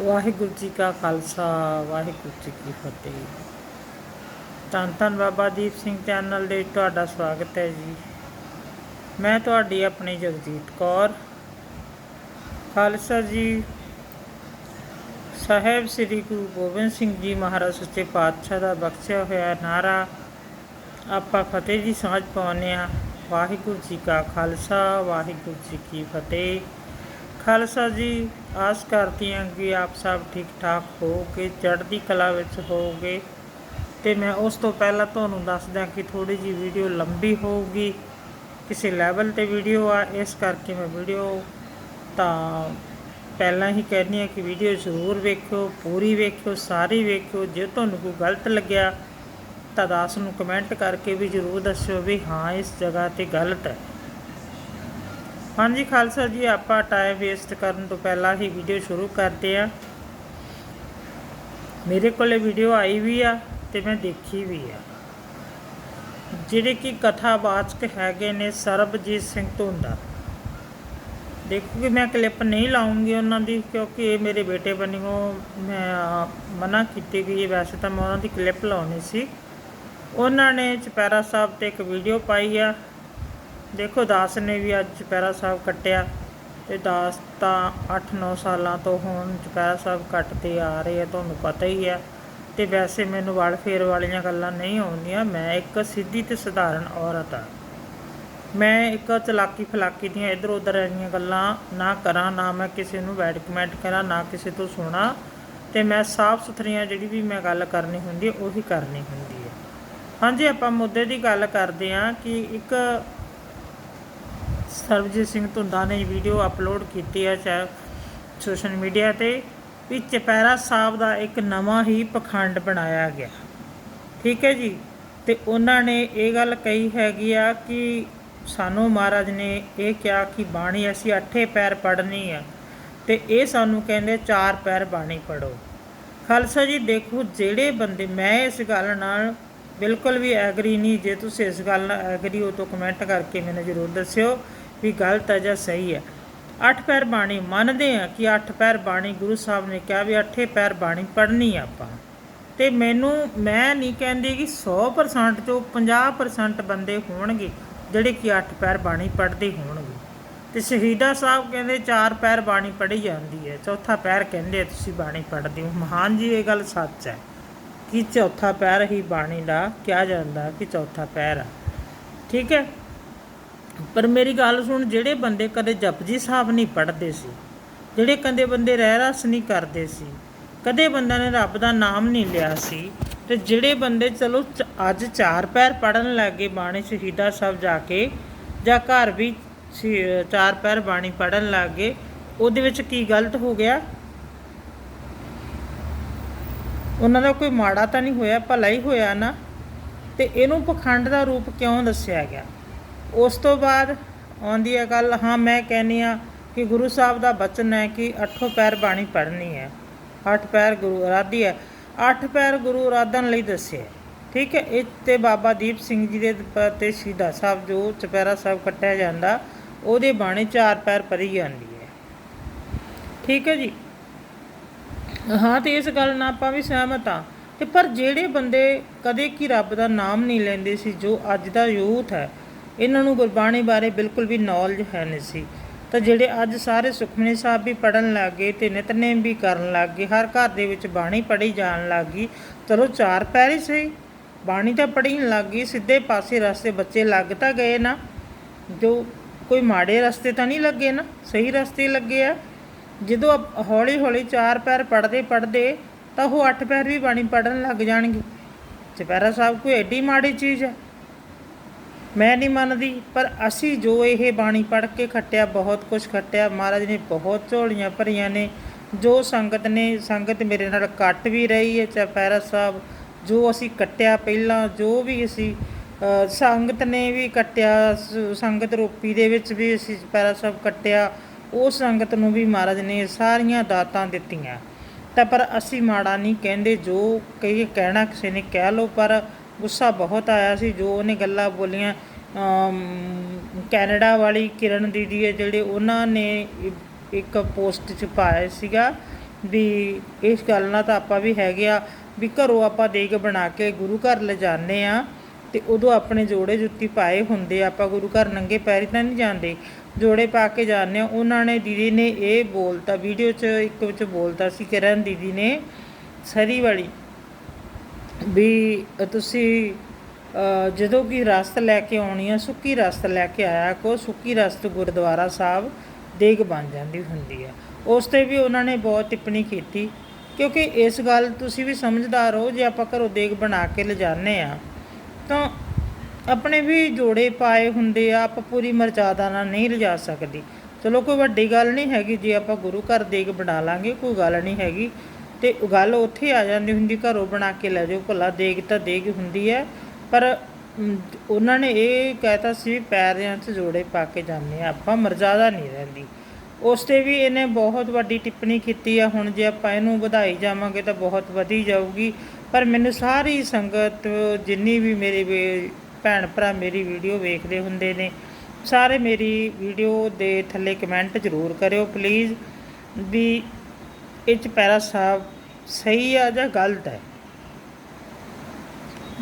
ਵਾਹਿਗੁਰੂ ਜੀ ਕਾ ਖਾਲਸਾ, ਵਾਹਿਗੁਰੂ ਜੀ ਕੀ ਫਤਿਹ। ਧੰਨ ਧੰਨ ਬਾਬਾ ਦੀਪ ਸਿੰਘ ਚੈਨਲ ਦੇ ਤੁਹਾਡਾ ਸਵਾਗਤ ਹੈ ਜੀ। ਮੈਂ ਤੁਹਾਡੀ ਆਪਣੀ ਜਗਜੀਤ ਕੌਰ। ਖਾਲਸਾ ਜੀ, ਸਾਹਿਬ ਸ੍ਰੀ ਗੁਰੂ ਗੋਬਿੰਦ ਸਿੰਘ ਜੀ ਮਹਾਰਾਜ ਸੱਚੇ ਪਾਤਸ਼ਾਹ ਦਾ ਬਖਸ਼ਿਆ ਹੋਇਆ ਨਾਰਾ ਆਪਾਂ ਫਤਿਹ ਦੀ ਸਾਂਝ ਪਾਉਂਦੇ ਆ ਵਾਹਿਗੁਰੂ ਜੀ ਕਾ ਖਾਲਸਾ, ਵਾਹਿਗੁਰੂ ਜੀ ਕੀ ਫਤਿਹ। ਖਾਲਸਾ ਜੀ ਆਸ ਕਰਦੀ ਹਾਂ ਕਿ ਆਪ ਸਭ ਠੀਕ ਠਾਕ ਹੋ ਕੇ ਚੜ੍ਹਦੀ ਕਲਾ ਵਿੱਚ ਹੋਵੋਗੇ। ਤੇ ਮੈਂ ਉਸ ਤੋਂ ਪਹਿਲਾਂ ਤੁਹਾਨੂੰ ਦੱਸ ਦਿਆਂ ਕਿ ਥੋੜੀ ਜੀ ਵੀਡੀਓ ਲੰਬੀ ਹੋਊਗੀ, ਕਿਸੇ ਲੈਵਲ ਤੇ ਵੀਡੀਓ ਆ, ਇਸ ਕਰਕੇ ਮੈਂ ਵੀਡੀਓ ਤਾਂ ਪਹਿਲਾਂ ਹੀ ਕਹਿੰਦੀ ਹਾਂ ਕਿ ਵੀਡੀਓ ਜ਼ਰੂਰ ਵੇਖਿਓ, ਪੂਰੀ ਵੇਖਿਓ, ਸਾਰੀ ਵੇਖਿਓ। ਜੇ ਤੁਹਾਨੂੰ ਕੋਈ ਗਲਤ ਲੱਗਿਆ ਤਾਂ ਦਾਸ ਨੂੰ ਕਮੈਂਟ ਕਰਕੇ ਵੀ ਜ਼ਰੂਰ ਦੱਸਿਓ ਵੀ ਹਾਂ, ਇਸ ਜਗ੍ਹਾ ਤੇ ਗਲਤ ਹੈ। ਹਾਂਜੀ ਖਾਲਸਾ ਜੀ, ਆਪਾਂ ਟਾਈਮ ਵੇਸਟ ਕਰਨ ਤੋਂ ਪਹਿਲਾਂ ਹੀ ਵੀਡੀਓ ਸ਼ੁਰੂ ਕਰਦੇ ਆ ਮੇਰੇ ਕੋਲੇ ਵੀਡੀਓ ਆਈ ਵੀ ਆ ਤੇ ਮੈਂ ਦੇਖੀ ਵੀ ਆ। ਜਿਹੜੇ ਕਿ ਕਥਾਵਾਚਕ ਹੈਗੇ ਨੇ ਸਰਬਜੀਤ ਸਿੰਘ ਧੁੰਦਾ। ਦੇਖੋ ਕਿ ਮੈਂ ਕਲਿੱਪ ਨਹੀਂ ਲਾਉਂਗੀ ਉਹਨਾਂ ਦੀ, ਕਿਉਂਕਿ ਇਹ ਮੇਰੇ ਬੇਟੇ ਬਣੀਓ ਮੈਂ ਮਨਾ ਕੀਤੀ ਗਈ ਵੈਸੇ ਤਾਂ ਮੈਂ ਉਹਨਾਂ ਦੀ ਕਲਿੱਪ ਲਾਉਣੀ ਸੀ। ਉਹਨਾਂ ਨੇ ਚਪੈਰਾ ਸਾਹਿਬ ਤੇ ਇੱਕ ਵੀਡੀਓ ਪਾਈ ਆ। ਦੇਖੋ ਦਾਸ ਨੇ ਵੀ ਅੱਜ ਚੁਪਹਿਰਾ ਸਾਹਿਬ ਕੱਟਿਆ ਤੇ ਦਾਸ ਤਾਂ 8-9 ਸਾਲਾਂ ਤੋਂ ਹੁਣ ਚੁਪਹਿਰਾ ਸਾਹਿਬ ਕੱਟਦੇ ਆ ਰਹੇ ਆ, ਤੁਹਾਨੂੰ ਪਤਾ ਹੀ ਆ। ਤੇ ਵੈਸੇ ਮੈਨੂੰ ਵਲ ਫੇਰ ਵਾਲੀਆਂ ਗੱਲਾਂ ਨਹੀਂ ਆਉਂਦੀਆਂ, ਮੈਂ ਇੱਕ ਸਿੱਧੀ ਤੇ ਸਧਾਰਨ ਔਰਤ ਆ। ਮੈਂ ਇੱਕ ਚਲਾਕੀ ਫਲਾਕੀ ਦੀਆਂ ਇੱਧਰ ਉੱਧਰ ਵਾਲੀਆਂ ਗੱਲਾਂ ਨਾ ਕਰਾਂ, ਨਾ ਮੈਂ ਕਿਸੇ ਨੂੰ ਬੈਡ ਕਮੈਂਟ ਕਰਾਂ, ਨਾ ਕਿਸੇ ਤੋਂ ਸੁਣਾ। ਤੇ ਮੈਂ ਸਾਫ਼ ਸੁਥਰੀਆਂ ਜਿਹੜੀ ਵੀ ਮੈਂ ਗੱਲ ਕਰਨੀ ਹੁੰਦੀ ਉਹੀ ਕਰਨੀ ਹੁੰਦੀ ਹੈ ਹਾਂਜੀ, ਆਪਾਂ ਮੁੱਦੇ ਦੀ ਗੱਲ ਕਰਦੇ ਹਾਂ ਕਿ ਇੱਕ ਸਰਬਜੀਤ ਸਿੰਘ ਧੁੰਦਾ ਨੇ ਵੀਡੀਓ ਅਪਲੋਡ ਕੀਤੀ ਹੈ ਚਾ ਸੋਸ਼ਲ ਮੀਡੀਆ ਤੇ ਵੀ ਚਪੈਰਾ ਸਾਹਿਬ ਦਾ ਇੱਕ ਨਵਾਂ ਹੀ ਪਖੰਡ ਬਣਾਇਆ ਗਿਆ। ਠੀਕ ਹੈ ਜੀ? ਤੇ ਉਹਨਾਂ ਨੇ ਇਹ ਗੱਲ ਕਹੀ ਹੈਗੀ ਆ ਕਿ ਸਾਨੂੰ ਮਹਾਰਾਜ ਨੇ ਇਹ ਕਿਹਾ ਕਿ ਬਾਣੀ ਅਸੀਂ ਅੱਠੇ ਪੈਰ ਪੜ੍ਹਨੀ ਆ ਤੇ ਇਹ ਸਾਨੂੰ ਕਹਿੰਦੇ ਚਾਰ ਪੈਰ ਬਾਣੀ ਪੜੋ ਖਾਲਸਾ ਜੀ, ਦੇਖੋ ਜਿਹੜੇ ਬੰਦੇ, ਮੈਂ ਇਸ ਗੱਲ ਨਾਲ ਬਿਲਕੁਲ ਵੀ ਐਗਰੀ ਨਹੀਂ। ਜੇ ਤੁਸੀਂ ਇਸ ਗੱਲ ਨਾਲ ਐਗਰੀ ਹੋ ਤਾਂ ਕਮੈਂਟ ਕਰਕੇ ਮੈਨੂੰ ਜ਼ਰੂਰ ਦੱਸਿਓ। ਵੀ ਗਲਤ ਹੈ ਜਾਂ ਸਹੀ ਹੈ। ਅੱਠ ਪੈਰ ਬਾਣੀ ਮੰਨਦੇ ਆ ਕਿ ਅੱਠ ਪੈਰ ਬਾਣੀ ਗੁਰੂ ਸਾਹਿਬ ਨੇ ਕਿਹਾ ਵੀ ਅੱਠੇ ਪੈਰ ਬਾਣੀ ਪੜ੍ਹਨੀ ਆਪਾਂ। ਤੇ ਮੈਨੂੰ, ਮੈਂ ਨਹੀਂ ਕਹਿੰਦੀ ਕਿ 100% ਚੋਂ 50% ਬੰਦੇ ਹੋਣਗੇ ਜਿਹੜੇ ਕਿ ਅੱਠ ਪੈਰ ਬਾਣੀ ਪੜ੍ਹਦੇ ਹੋਣਗੇ। ਤੇ ਸ਼ਹੀਦਾ ਸਾਹਿਬ ਕਹਿੰਦੇ ਚਾਰ ਪੈਰ ਬਾਣੀ ਪੜ੍ਹੀ ਜਾਂਦੀ ਹੈ, ਚੌਥਾ ਪੈਰ ਕਹਿੰਦੇ ਤੁਸੀਂ ਬਾਣੀ ਪੜ੍ਹਦੇ ਹੋ। ਮਹਾਨ ਜੀ, ਇਹ ਗੱਲ ਸੱਚ ਹੈ ਕਿ ਚੌਥਾ ਪੈਰ ਹੀ ਬਾਣੀ ਦਾ ਕਿਹਾ ਜਾਂਦਾ ਕਿ ਚੌਥਾ ਪੈਰ ਆ। ਠੀਕ ਹੈ? ਪਰ ਮੇਰੀ ਗੱਲ ਸੁਣ, ਜਿਹੜੇ ਬੰਦੇ ਕਦੇ ਜਪਜੀ ਸਾਹਿਬ ਨਹੀਂ ਪੜ੍ਹਦੇ ਸੀ, ਜਿਹੜੇ ਕਦੇ ਬੰਦੇ ਰਹਿ ਰਸ ਨਹੀਂ ਕਰਦੇ ਸੀ, ਕਦੇ ਬੰਦਾ ਨੇ ਰੱਬ ਦਾ ਨਾਮ ਨਹੀਂ ਲਿਆ ਸੀ, ਤੇ ਜਿਹੜੇ ਬੰਦੇ ਚਲੋ ਅੱਜ ਚਾਰ ਪੈਰ ਪੜਨ ਲੱਗੇ ਬਾਣੀ ਸ਼ਹੀਦਾ ਸਾਹਿਬ ਜਾ ਕੇ, ਜਾਂ ਘਰ ਵੀ ਚਾਰ ਪੈਰ ਬਾਣੀ ਪੜਨ ਲੱਗੇ, ਉਹਦੇ ਵਿੱਚ ਕੀ ਗਲਤ ਹੋ ਗਿਆ? ਉਹਨਾਂ ਦਾ ਕੋਈ ਮਾੜਾ ਤਾਂ ਨਹੀਂ ਹੋਇਆ, ਭਲਾ ਹੀ ਹੋਇਆ ਨਾ, ਤੇ ਇਹਨੂੰ ਪਖੰਡ ਦਾ ਰੂਪ ਕਿਉਂ ਦੱਸਿਆ ਗਿਆ? ਉਸ ਤੋਂ ਬਾਅਦ ਆਉਂਦੀ ਹੈ ਗੱਲ, ਹਾਂ, ਮੈਂ ਕਹਿੰਨੀ ਆ ਕਿ ਗੁਰੂ ਸਾਹਿਬ ਦਾ ਬਚਨ ਹੈ ਕਿ ਅੱਠੋਂ ਪੈਰ ਬਾਣੀ ਪੜ੍ਹਨੀ ਹੈ। ਅੱਠ ਪੈਰ ਗੁਰੂ ਅਰਾਧੀ ਹੈ। ਅੱਠ ਪੈਰ ਗੁਰੂ ਅਰਾਧਨ ਲਈ ਦੱਸਿਆ ਠੀਕ ਹੈ, ਇਹ ਤੇ ਬਾਬਾ ਦੀਪ ਸਿੰਘ ਜੀ ਦੇ ਪ- ਤੇ ਸ਼ਹੀਦਾ ਸਾਹਿਬ, ਜੋ ਚਪੈਰਾ ਸਾਹਿਬ ਕੱਟਿਆ ਜਾਂਦਾ, ਉਹਦੇ ਬਾਣੀ ਚਾਰ ਪੈਰ ਪਰੀ ਜਾਂਦੀ ਹੈ। ਠੀਕ ਹੈ ਜੀ? ਹਾਂ, ਤੇ ਇਸ ਗੱਲ ਨਾਲ ਆਪਾਂ ਵੀ ਸਹਿਮਤ ਹਾਂ ਤੇ ਪਰ ਜਿਹੜੇ ਬੰਦੇ ਕਦੇ ਕੀ ਰੱਬ ਦਾ ਨਾਮ ਨਹੀਂ ਲੈਂਦੇ ਸੀ, ਜੋ ਅੱਜ ਦਾ ਯੂਥ ਹੈ ਇਹਨਾਂ ਨੂੰ ਗੁਰਬਾਣੀ ਬਾਰੇ ਬਿਲਕੁਲ ਵੀ ਨੌਲੇਜ ਹੈ ਨਹੀਂ ਸੀ। ਤਾਂ ਜਿਹੜੇ ਅੱਜ ਸਾਰੇ ਸੁਖਮਨੀ ਸਾਹਿਬ ਵੀ ਪੜਨ ਲੱਗ ਗਏ ਤੇ ਨਿਤਨੇਮ ਵੀ ਕਰਨ ਲੱਗ ਗਏ, ਹਰ ਘਰ ਦੇ ਵਿੱਚ ਬਾਣੀ ਪੜ੍ਹੀ ਜਾਣ ਲੱਗ ਗਈ, ਚਲੋ ਚਾਰ ਪੈਰ ਹੀ ਸਹੀ ਬਾਣੀ ਤਾਂ ਪੜ੍ਹਨ ਲੱਗ ਗਈ, ਸਿੱਧੇ ਪਾਸੇ ਰਸਤੇ ਬੱਚੇ ਲੱਗ ਤਾਂ ਗਏ ਨਾ। ਜੋ ਕੋਈ ਮਾੜੇ ਰਸਤੇ ਤਾਂ ਨਹੀਂ ਲੱਗੇ ਨਾ, ਸਹੀ ਰਸਤੇ ਲੱਗੇ ਆ। ਜਦੋਂ ਹੌਲੀ ਹੌਲੀ ਚਾਰ ਪੈਰ ਪੜਦੇ ਪੜਦੇ ਤਾਂ ਉਹ ਅੱਠ ਪੈਰ ਵੀ ਬਾਣੀ ਪੜਨ ਲੱਗ ਜਾਣਗੇ। ਚੁਪਹਿਰਾ ਸਾਹਿਬ, ਕੋਈ ਐਡੀ ਮਾੜੀ ਚੀਜ਼ ਹੈ? ਮੈਂ ਨਹੀਂ ਮੰਨਦੀ, ਪਰ ਅਸੀਂ ਜੋ ਇਹ ਬਾਣੀ ਪੜ੍ਹ ਕੇ ਖੱਟਿਆ, ਬਹੁਤ ਕੁਝ ਖੱਟਿਆ, ਮਹਾਰਾਜ ਨੇ ਬਹੁਤ ਝੋਲੀਆਂ ਭਰੀਆਂ ਨੇ। ਜੋ ਸੰਗਤ ਨੇ, ਸੰਗਤ ਮੇਰੇ ਨਾਲ ਕੱਟ ਵੀ ਰਹੀ ਹੈ ਚੁਪਹਿਰਾ ਸਾਹਿਬ, ਜੋ ਅਸੀਂ ਕੱਟਿਆ ਪਹਿਲਾਂ, ਜੋ ਵੀ ਅਸੀਂ ਸੰਗਤ ਨੇ ਵੀ ਕੱਟਿਆ ਸੰਗਤ ਰੋਪੀ ਦੇ ਵਿੱਚ ਵੀ ਅਸੀਂ ਚੁਪਹਿਰਾ ਸਾਹਿਬ ਕੱਟਿਆ, ਉਹ ਸੰਗਤ ਨੂੰ ਵੀ ਮਹਾਰਾਜ ਨੇ ਸਾਰੀਆਂ ਦਾਤਾਂ ਦਿੱਤੀਆਂ। ਤਾਂ ਪਰ ਅਸੀਂ ਮਾੜਾ ਨਹੀਂ ਕਹਿੰਦੇ, ਜੋ ਕਈ ਕਹਿਣਾ ਕਿਸੇ ਨੇ ਕਹਿ ਲਓ, ਪਰ ਗੁੱਸਾ ਬਹੁਤ ਆਇਆ ਸੀ, ਜੋ ਉਹਨੇ ਗੱਲਾਂ ਬੋਲੀਆਂ। ਕੈਨੇਡਾ ਵਾਲੀ ਕਿਰਨ ਦੀਦੀ ਹੈ, ਜਿਹੜੇ ਉਹਨਾਂ ਨੇ ਇੱਕ ਪੋਸਟ ਚ ਪਾਇਆ ਸੀਗਾ ਵੀ ਇਸ ਗੱਲ ਨਾਲ ਤਾਂ ਆਪਾਂ ਵੀ ਹੈਗੇ ਆ, ਵੀ ਘਰੋਂ ਆਪਾਂ ਦੇਗ ਬਣਾ ਕੇ ਗੁਰੂ ਘਰ ਲਿਜਾਣੇ ਆ ਤੇ ਉਦੋਂ ਆਪਣੇ ਜੋੜੇ ਜੁੱਤੀ ਪਾਏ ਹੁੰਦੇ ਆਪਾਂ ਗੁਰੂ ਘਰ ਨੰਗੇ ਪੈਰੀ ਤਾਂ ਨਹੀਂ ਜਾਂਦੇ। ਜੋੜੇ ਪਾ ਕੇ ਜਾਂਦੇ ਆ, ਉਹਨਾਂ ਨੇ ਦੀਦੀ ਨੇ ਇਹ ਬੋਲਤਾ, ਵੀਡੀਓ 'ਚ ਇੱਕ ਵਿੱਚ ਬੋਲਤਾ ਸੀ ਕਿਰਨ ਦੀਦੀ ਨੇ, ਸਰੀ ਵਾਲੀ। ਵੀ ਤੁਸੀਂ ਜਦੋਂ ਕਿ ਰਸਤ ਲੈ ਕੇ ਆਉਣੀ ਆ, ਸੁੱਕੀ ਰਸਤ ਲੈ ਕੇ ਆਇਆ ਕੋ, ਸੁੱਕੀ ਰਸਤ ਗੁਰਦੁਆਰਾ ਸਾਹਿਬ ਦੇਗ ਬਣ ਜਾਂਦੀ ਹੁੰਦੀ ਆ। ਉਸ ਤੇ ਵੀ ਉਹਨਾਂ ਨੇ ਬਹੁਤ ਟਿੱਪਣੀ ਕੀਤੀ, ਕਿਉਂਕਿ ਇਸ ਗੱਲ ਤੁਸੀਂ ਵੀ ਸਮਝਦਾਰ ਹੋ, ਜੇ ਆਪਾਂ ਘਰੋਂ ਦੇਗ ਬਣਾ ਕੇ ਲਿਜਾਣੇ ਆ, ਤਾਂ ਆਪਣੇ ਵੀ ਜੋੜੇ ਪਾਏ ਹੁੰਦੇ ਆ, ਆਪਾਂ ਪੂਰੀ ਮਰਜ਼ਾਦਾ ਨਾਲ ਨਹੀਂ ਲਿਜਾ ਸਕਦੀ। ਚਲੋ ਕੋਈ ਵੱਡੀ ਗੱਲ ਨਹੀਂ ਹੈਗੀ, ਜੇ ਆਪਾਂ ਗੁਰੂ ਘਰ ਦੇਗ ਬਣਾ ਲਾਂਗੇ, ਕੋਈ ਗੱਲ ਨਹੀਂ ਹੈਗੀ। ਤੇ ਗੱਲ ਉੱਥੇ ਆ ਜਾਂਦੀ ਹੁੰਦੀ, ਘਰੋਂ ਬਣਾ ਕੇ ਲੈ ਜਾਓ ਭਲਾ, ਦੇਗ ਤਾਂ ਦੇਗ ਹੁੰਦੀ ਹੈ। ਪਰ ਉਹਨਾਂ ਨੇ ਇਹ ਕਹਿਤਾ ਸੀ ਵੀ ਪੈਰਿਆਂ 'ਚ ਜੋੜੇ ਪਾ ਕੇ ਜਾਂਦੇ ਆ ਆਪਾਂ ਮਰਜ਼ਾਦਾ ਨਹੀਂ ਰਹਿੰਦੀ। ਉਸ ਤੇ ਵੀ ਇਹਨੇ ਬਹੁਤ ਵੱਡੀ ਟਿੱਪਣੀ ਕੀਤੀ ਆ, ਹੁਣ ਜੇ ਆਪਾਂ ਇਹਨੂੰ ਵਧਾਈ ਜਾਵਾਂਗੇ ਤਾਂ ਬਹੁਤ ਵਧੀ ਜਾਊਗੀ। ਪਰ ਮੈਨੂੰ ਸਾਰੀ ਸੰਗਤ, ਜਿੰਨੀ ਵੀ ਮੇਰੇ ਵੇ- ਭੈਣ ਭਰਾ ਮੇਰੀ ਵੀਡੀਓ ਵੇਖਦੇ ਹੁੰਦੇ ਨੇ, ਸਾਰੇ ਮੇਰੀ ਵੀਡੀਓ ਦੇ ਥੱਲੇ ਕਮੈਂਟ ਜ਼ਰੂਰ ਕਰਿਓ, ਪਲੀਜ਼, ਵੀ ਇਹ ਚ ਸਾਹਿਬ ਸਹੀ ਆ ਜਾਂ ਗਲਤ ਹੈ?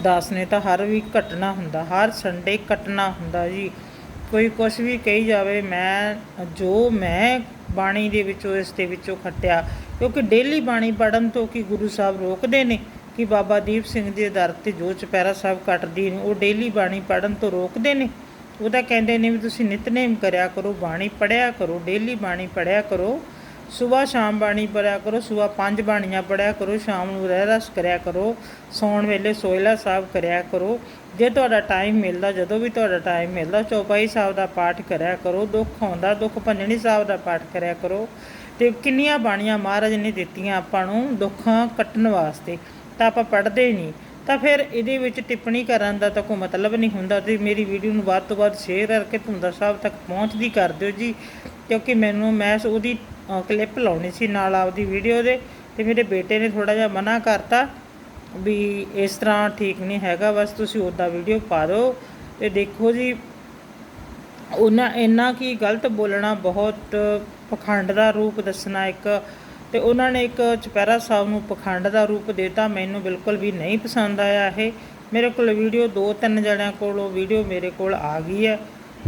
ਦਾਸ ਨੇ ਤਾਂ ਹਰ ਵੀ ਘਟਨਾ ਹੁੰਦਾ, ਹਰ ਸੰਡੇ ਘਟਨਾ ਹੁੰਦਾ ਜੀ। ਕੋਈ ਕੁਝ ਵੀ ਕਹੀ ਜਾਵੇ, ਮੈਂ, ਜੋ ਮੈਂ ਬਾਣੀ ਦੇ ਵਿੱਚੋਂ, ਇਸ ਦੇ ਵਿੱਚੋਂ ਖੱਟਿਆ। ਕਿਉਂਕਿ ਡੇਲੀ ਬਾਣੀ ਪੜਨ ਤੋਂ ਕਿ ਗੁਰੂ ਸਾਹਿਬ ਰੋਕਦੇ ਨੇ ਕਿ ਬਾਬਾ ਦੀਪ ਸਿੰਘ ਦੇ ਦਰ ਤੇ ਜੋ ਚਪੈਰਾ ਸਾਹਿਬ ਕੱਟਦੀ ਨੇ, ਉਹ ਡੇਲੀ ਬਾਣੀ ਪੜਨ ਤੋਂ ਰੋਕਦੇ ਨੇ? ਉਹ ਤਾਂ ਕਹਿੰਦੇ ਨੇ ਵੀ ਤੁਸੀਂ ਨਿਤਨੇਮ ਕਰਿਆ ਕਰੋ, ਬਾਣੀ ਪੜਿਆ ਕਰੋ ਡੇਲੀ ਬਾਣੀ ਪੜਿਆ ਕਰੋ। ਸਵੇਰ ਸ਼ਾਮ ਬਾਣੀ ਪੜਿਆ ਕਰੋ ਸਵੇਰ ਪੰਜ ਬਾਣੀਆਂ ਪੜਿਆ ਕਰੋ, ਸ਼ਾਮ ਨੂੰ ਰਹਿ ਰਸ ਕਰਿਆ ਕਰੋ, ਸੌਣ ਵੇਲੇ ਸੋਇਲਾ ਸਾਹਿਬ ਕਰਿਆ ਕਰੋ। ਜੇ ਤੁਹਾਡਾ ਟਾਈਮ ਮਿਲਦਾ, ਜਦੋਂ ਵੀ ਤੁਹਾਡਾ ਟਾਈਮ ਮਿਲਦਾ, ਚੌਪਾਈ ਸਾਹਿਬ ਦਾ ਪਾਠ ਕਰਿਆ ਕਰੋ, ਦੁੱਖ ਆਉਂਦਾ, ਦੁੱਖ ਭੰਜਣੀ ਸਾਹਿਬ ਦਾ ਪਾਠ ਕਰਿਆ ਕਰੋ। ਤੇ ਕਿੰਨੀਆਂ ਬਾਣੀਆਂ ਮਹਾਰਾਜ ਨੇ ਦਿੱਤੀਆਂ ਆਪਾਂ ਨੂੰ ਦੁੱਖਾਂ ਕੱਟਣ ਵਾਸਤੇ, ਤਾਂ ਆਪਾਂ ਪੜ੍ਹਦੇ ਹੀ ਨਹੀਂ ਤਾਂ ਫਿਰ ਇਹਦੇ ਵਿੱਚ ਟਿੱਪਣੀ ਕਰਨ ਦਾ ਤਾਂ ਕੋਈ ਮਤਲਬ ਨਹੀਂ ਹੁੰਦਾ ਤੇ ਮੇਰੀ ਵੀਡੀਓ ਨੂੰ ਵੱਧ ਤੋਂ ਵੱਧ ਸ਼ੇਅਰ ਕਰਕੇ ਤੁੰਦਾ ਸਾਹਿਬ ਤੱਕ ਪਹੁੰਚਦੀ ਕਰ ਦਿਓ ਜੀ, ਕਿਉਂਕਿ ਮੈਨੂੰ ਮੈਂ ਉਹਦੀ ਕਲਿੱਪ ਲਾਉਣੀ ਸੀ ਨਾਲ ਆਪਦੀ ਵੀਡੀਓ ਦੇ ਤੇ ਮੇਰੇ ਬੇਟੇ ਨੇ ਥੋੜਾ ਜਿਹਾ ਮਨਾ ਕਰਤਾ ਵੀ ਇਸ ਤਰ੍ਹਾਂ ਠੀਕ ਨਹੀਂ ਹੈਗਾ, ਬਸ ਤੁਸੀਂ ਉੱਦਾਂ ਵੀਡੀਓ ਪਾ ਦਿਓ। ਤੇ ਦੇਖੋ ਜੀ, ਉਹਨਾਂ ਇੰਨਾ ਕੀ ਗਲਤ ਬੋਲਣਾ, ਬਹੁਤ ਪਖੰਡ ਦਾ ਰੂਪ ਦੱਸਣਾ ਇੱਕ। ਤੇ ਉਹਨਾਂ ਨੇ ਇੱਕ ਚਪੈਰਾ ਸਾਹਿਬ ਨੂੰ ਪਖੰਡ ਦਾ ਰੂਪ ਦਿੱਤਾ, ਮੈਨੂੰ ਬਿਲਕੁਲ ਵੀ ਨਹੀਂ ਪਸੰਦ ਆਇਆ ਇਹ। ਮੇਰੇ ਕੋਲ ਵੀਡੀਓ ਦੋ ਤਿੰਨ ਜਣਿਆਂ ਕੋਲੋਂ ਵੀਡੀਓ ਮੇਰੇ ਕੋਲ ਆ ਗਈ ਹੈ।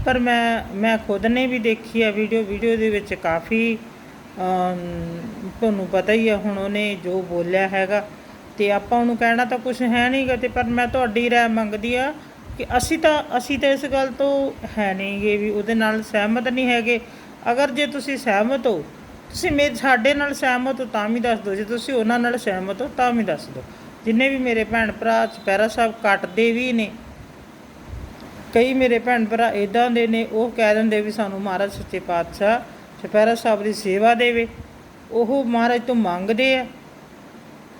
ਪਰ ਮੈਂ ਮੈਂ ਖੁਦ ਨੇ ਵੀ ਦੇਖੀ ਹੈ ਵੀਡੀਓ ਵੀਡੀਓ ਦੇ ਵਿੱਚ ਕਾਫੀ ਤੁਹਾਨੂੰ ਪਤਾ ਹੀ ਆ, ਹੁਣ ਉਹਨੇ ਜੋ ਬੋਲਿਆ ਹੈਗਾ, ਤੇ ਆਪਾਂ ਉਹਨੂੰ ਕਹਿਣਾ ਤਾਂ ਕੁਝ ਹੈ ਨਹੀਂਗਾ ਤੇ ਪਰ ਮੈਂ ਤੁਹਾਡੀ ਰਾਏ ਮੰਗਦੀ ਆ ਕਿ ਅਸੀਂ ਤਾਂ ਅਸੀਂ ਤਾਂ ਇਸ ਗੱਲ ਤੋਂ ਹੈ ਨਹੀਂਗੇ ਵੀ ਉਹਦੇ ਨਾਲ ਸਹਿਮਤ ਨਹੀਂ ਹੈਗੇ। ਅਗਰ ਜੇ ਤੁਸੀਂ ਸਹਿਮਤ ਹੋ, ਤੁਸੀਂ ਮੇਰੇ ਸਾਡੇ ਨਾਲ ਸਹਿਮਤ ਹੋ, ਤਾਂ ਵੀ ਦੱਸ ਦਿਓ। ਜੇ ਤੁਸੀਂ ਉਹਨਾਂ ਨਾਲ ਸਹਿਮਤ ਹੋ, ਤਾਂ ਵੀ ਦੱਸ ਦਿਓ। ਜਿੰਨੇ ਵੀ ਮੇਰੇ ਭੈਣ ਭਰਾ ਚਪੈਰਾ ਸਾਹਿਬ ਕੱਟਦੇ ਵੀ ਨੇ, ਕਈ ਮੇਰੇ ਭੈਣ ਭਰਾ ਇਦਾਂ ਦੇ ਨੇ, ਉਹ ਕਹਿ ਦਿੰਦੇ ਵੀ ਸਾਨੂੰ ਮਹਾਰਾਜ ਸੱਚੇ ਪਾਤਸ਼ਾਹ ਚਪੈਰਾ ਸਾਹਿਬ ਦੀ ਸੇਵਾ ਦੇਵੇ। ਉਹ ਮਹਾਰਾਜ ਤੋਂ ਮੰਗਦੇ ਆ।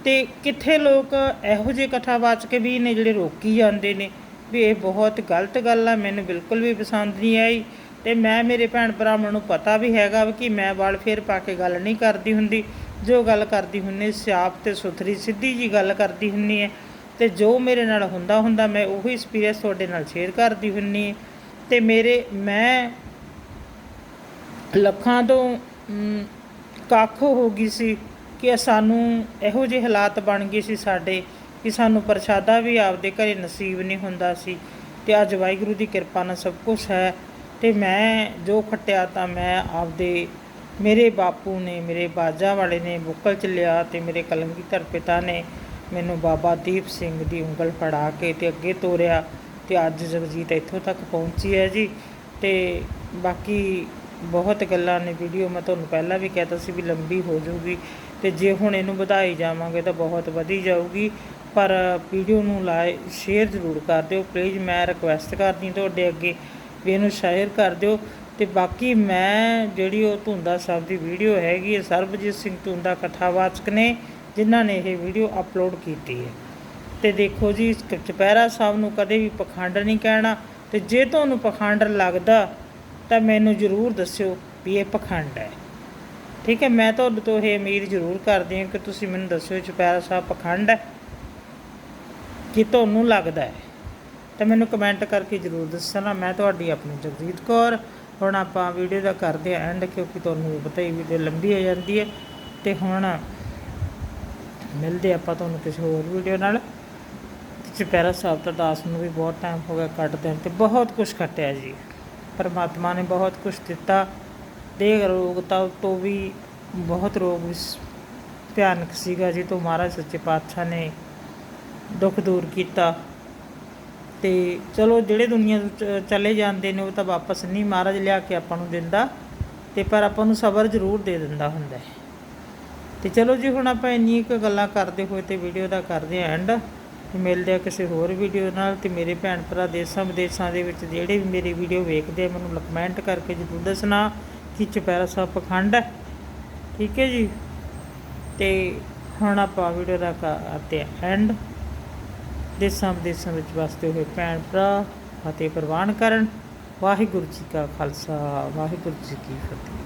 ਤੇ ਕਿੱਥੇ ਲੋਕ ਇਹੋ ਜਿਹੇ ਕਥਾ ਕਥਾਵਾਚਕ ਵੀ ਨੇ ਜਿਹੜੇ ਰੋਕੀ ਜਾਂਦੇ ਨੇ ਵੀ ਇਹ ਬਹੁਤ ਗਲਤ ਗੱਲ ਆ, ਮੈਨੂੰ ਬਿਲਕੁਲ ਵੀ ਪਸੰਦ ਨਹੀਂ ਆਈ। ਤੇ ਮੈਂ ਮੇਰੇ ਭੈਣ ਭਰਾਵਾਂ ਨੂੰ ਪਤਾ ਵੀ ਹੈਗਾ ਵੀ ਕਿ ਮੈਂ ਵਾਲ ਫੇਰ ਪਾ ਕੇ ਗੱਲ ਨਹੀਂ ਕਰਦੀ ਹੁੰਦੀ। ਜੋ ਗੱਲ ਕਰਦੀ ਹੁੰਨੀ ਸਿਆਪ ਤੇ ਸੁਥਰੀ ਸਿੱਧੀ ਜੀ ਗੱਲ ਕਰਦੀ ਹੁੰਨੀ ਹੈ ਤੇ ਜੋ ਮੇਰੇ ਨਾਲ ਹੁੰਦਾ ਹੁੰਦਾ, ਮੈਂ ਉਹੀ ਐਕਸਪੀਰੀਅੰਸ ਤੁਹਾਡੇ ਨਾਲ ਸ਼ੇਅਰ ਕਰਦੀ ਹੁੰਨੀ ਹੈ ਤੇ ਮੇਰੇ, ਮੈਂ ਲੱਖਾਂ ਤੋਂ ਕੱਖ ਹੋ ਗਈ ਸੀ ਕਿ ਸਾਨੂੰ ਇਹੋ ਜਿਹੇ ਹਾਲਾਤ ਬਣ ਗਏ ਸੀ ਸਾਡੇ ਕਿ ਸਾਨੂੰ ਪ੍ਰਸ਼ਾਦਾ ਵੀ ਆਪਦੇ ਘਰੇ ਨਸੀਬ ਨਹੀਂ ਹੁੰਦਾ ਸੀ ਤੇ ਅੱਜ ਵਾਹਿਗੁਰੂ ਦੀ ਕਿਰਪਾ ਨਾਲ ਸਭ ਕੁਝ ਹੈ ਤੇ ਮੈਂ ਜੋ ਖੱਟਿਆ ਤਾਂ ਮੈਂ ਆਪਦੇ ਮੇਰੇ ਬਾਪੂ ਨੇ, ਮੇਰੇ ਬਾਜਾ ਵਾਲੇ ਨੇ ਬੁੱਕਲ ਚ ਲਿਆ ਤੇ ਮੇਰੇ ਕਲਮਗੀਧਰ ਪਿਤਾ ਨੇ ਮੈਨੂੰ ਬਾਬਾ ਦੀਪ ਸਿੰਘ ਦੀ ਉਂਗਲ ਫੜਾ ਕੇ ਤੇ ਅੱਗੇ ਤੋਰਿਆ ਤੇ ਅੱਜ ਜਗਜੀਤ ਇੱਥੋਂ ਤੱਕ ਪਹੁੰਚੀ ਹੈ ਜੀ ਤੇ ਬਾਕੀ ਬਹੁਤ ਗੱਲਾਂ ਨੇ ਵੀਡੀਓ, ਮੈਂ ਤੁਹਾਨੂੰ ਪਹਿਲਾਂ ਵੀ ਕਹਿਤਾ ਸੀ ਵੀ ਲੰਬੀ ਹੋ ਜਾਊਗੀ ਤੇ ਜੇ ਹੁਣ ਇਹਨੂੰ ਵਧਾਈ ਜਾਵਾਂਗੇ ਤਾਂ ਬਹੁਤ ਵਧੀ ਜਾਊਗੀ। ਪਰ ਵੀਡੀਓ ਨੂੰ ਲਾਇ ਸ਼ੇਅਰ ਜ਼ਰੂਰ ਕਰ ਦਿਓ ਪਲੀਜ਼ ਮੈਂ ਰਿਕੁਐਸਟ ਕਰਦੀ ਤੁਹਾਡੇ ਅੱਗੇ ਵੀ ਇਹਨੂੰ ਸ਼ੇਅਰ ਕਰ ਦਿਓ। ਤੇ ਬਾਕੀ ਮੈਂ ਜਿਹੜੀ ਉਹ ਧੁੰਦਾ ਸਾਹਿਬ ਦੀ ਵੀਡੀਓ ਹੈਗੀ ਹੈ, ਸਰਬਜੀਤ ਸਿੰਘ ਧੁੰਦਾ ਕਥਾਵਾਚਕ ਨੇ, ਜਿਨ੍ਹਾਂ ਨੇ ਇਹ ਵੀਡੀਓ ਅਪਲੋਡ ਕੀਤੀ ਹੈ। ਤੇ ਦੇਖੋ ਜੀ ਇਸ ਚੁਪਹਿਰਾ ਸਾਹਿਬ ਨੂੰ ਕਦੇ ਵੀ ਪਖੰਡ ਨਹੀਂ ਕਹਿਣਾ ਤੇ ਜੇ ਤੁਹਾਨੂੰ ਪਖੰਡ ਲੱਗਦਾ ਤਾਂ ਮੈਨੂੰ ਜ਼ਰੂਰ ਦੱਸਿਓ ਵੀ ਇਹ ਪਖੰਡ ਹੈ। ਠੀਕ ਹੈ, ਮੈਂ ਤੁਹਾਡੇ ਤੋਂ ਇਹ ਉਮੀਦ ਜ਼ਰੂਰ ਕਰਦੀ ਹਾਂ ਕਿ ਤੁਸੀਂ ਮੈਨੂੰ ਦੱਸਿਓ ਚੁਪਹਿਰਾ ਸਾਹਿਬ ਪਖੰਡ ਹੈ ਕਿ ਤੁਹਾਨੂੰ ਲੱਗਦਾ ਹੈ। ਤਾਂ ਮੈਨੂੰ ਕਮੈਂਟ ਕਰਕੇ ਜ਼ਰੂਰ ਦੱਸਣਾ। ਮੈਂ ਤੁਹਾਡੀ ਆਪਣੀ ਜਗਜੀਤ ਕੌਰ। ਹੁਣ ਆਪਾਂ ਵੀਡੀਓ ਦਾ ਕਰਦੇ ਹਾਂ ਐਂਡ ਕਿਉਂਕਿ ਤੁਹਾਨੂੰ ਵੀ ਪਤਾ ਹੀ ਵੀਡੀਓ ਲੰਬੀ ਹੋ ਜਾਂਦੀ ਹੈ। ਤੇ ਹੁਣ ਮਿਲਦੇ ਆਪਾਂ ਤੁਹਾਨੂੰ ਕਿਸੇ ਹੋਰ ਵੀਡੀਓ ਨਾਲ। ਚੁਪਹਿਰਾ ਸਾਹਿਬ ਤੋਂ ਦਾਸ ਨੂੰ ਵੀ ਬਹੁਤ ਟਾਈਮ ਹੋ ਗਿਆ ਕੱਟਦੇ ਹਨ ਤੇ ਬਹੁਤ ਕੁਝ ਕੱਟਿਆ ਜੀ। ਪਰਮਾਤਮਾ ਨੇ ਬਹੁਤ ਕੁਝ ਦਿੱਤਾ। ਦੇਹ ਰੋਗ ਤਾਂ ਤੋਂ ਵੀ ਬਹੁਤ ਰੋਗ ਭਿਆਨਕ ਸੀਗਾ ਜੀ ਤੋਂ ਮਹਾਰਾਜ ਸੱਚੇ ਪਾਤਸ਼ਾਹ ਨੇ ਦੁੱਖ ਦੂਰ ਕੀਤਾ। ਤੇ ਚਲੋ ਜਿਹੜੇ ਦੁਨੀਆ ਤੋਂ ਚ- ਚਲੇ ਜਾਂਦੇ ਨੇ ਉਹ ਤਾਂ ਵਾਪਸ ਨਹੀਂ ਮਹਾਰਾਜ ਲਿਆ ਕੇ ਆਪਾਂ ਨੂੰ ਦਿੰਦਾ। ਤੇ ਪਰ ਆਪਾਂ ਨੂੰ ਸਬਰ ਜ਼ਰੂਰ ਦੇ ਦਿੰਦਾ ਹੁੰਦਾ ਹੈ। ਤੇ ਚਲੋ ਜੀ ਹੁਣ ਆਪਾਂ ਇੰਨੀ ਕੁ ਗੱਲਾਂ ਕਰਦੇ ਹੋਏ ਤੇ ਵੀਡੀਓ ਦਾ ਕਰਦੇ ਹਾਂ ਐਂਡ ਮਿਲਦੇ ਆ ਕਿਸੇ ਹੋਰ ਵੀਡੀਓ ਨਾਲ ਤੇ ਮੇਰੇ ਭੈਣ ਭਰਾ ਦੇਸ਼ਾਂ ਵਿਦੇਸ਼ਾਂ ਦੇ ਵਿੱਚ ਜਿਹੜੇ ਵੀ ਮੇਰੀ ਵੀਡੀਓ ਵੇਖਦੇ ਆ, ਮੈਨੂੰ ਕਮੈਂਟ ਕਰਕੇ ਜ਼ਰੂਰ ਦੱਸਣਾ ਕਿ ਚੁਪਹਿਰਾ ਸਾਹਿਬ ਪਖੰਡ ਹੈ। ਠੀਕ ਹੈ ਜੀ? ਤੇ ਹੁਣ ਆਪਾਂ ਵੀਡੀਓ ਦਾ ਕਰਦੇ ਆ ਐਂਡ ਦੇਸ਼ਾਂ ਵਿਦੇਸ਼ਾਂ ਵਿੱਚ ਵਸਦੇ ਹੋਏ ਭੈਣ ਭਰਾ ਫਤਿਹ ਪ੍ਰਵਾਨ ਕਰਨ। ਵਾਹਿਗੁਰੂ ਜੀ ਕਾ ਖਾਲਸਾ, ਵਾਹਿਗੁਰੂ ਜੀ ਕੀ ਫਤਿਹ।